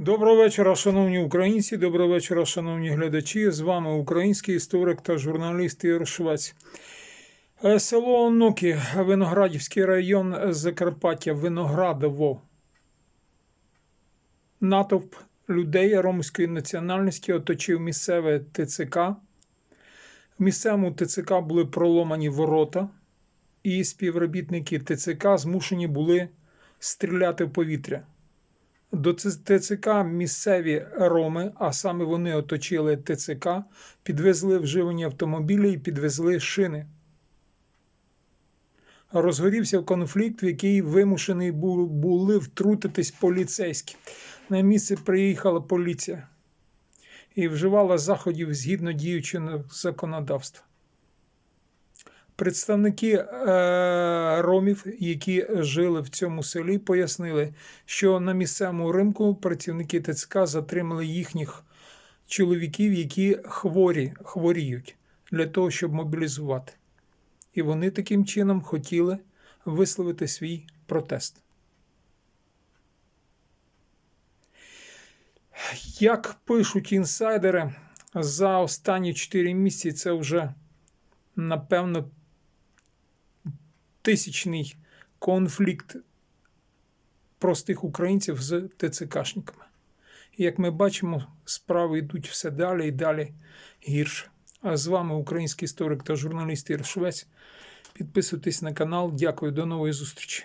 Доброго вечора, шановні українці, доброго вечора, шановні глядачі. З вами український історик та журналіст Ігор Швець. Е, Село Онуки, Виноградівський район Закарпаття, Виноградово. Натовп людей ромської національності оточив місцеве ТЦК. В місцевому ТЦК були проломані ворота, і співробітники ТЦК змушені були стріляти в повітря. До ТЦК місцеві роми, а саме вони оточили ТЦК, підвезли вживані автомобілі і підвезли шини. Розгорівся конфлікт, в який вимушений були втрутитись поліцейські. На місце приїхала поліція і вживала заходів згідно діючого законодавства. Представники е, ромів, які жили в цьому селі, пояснили, що на місцевому ринку працівники ТЦК затримали їхніх чоловіків, які хворі, хворіють, для того, щоб мобілізувати. І вони таким чином хотіли висловити свій протест. Як пишуть інсайдери, за останні 4 місяці це вже, напевно, тисячний конфлікт простих українців з ТЦКшниками. І як ми бачимо, справи йдуть все далі і далі гірше. А з вами український історик та журналіст Ір Швець. Підписуйтесь на канал. Дякую, до нової зустрічі.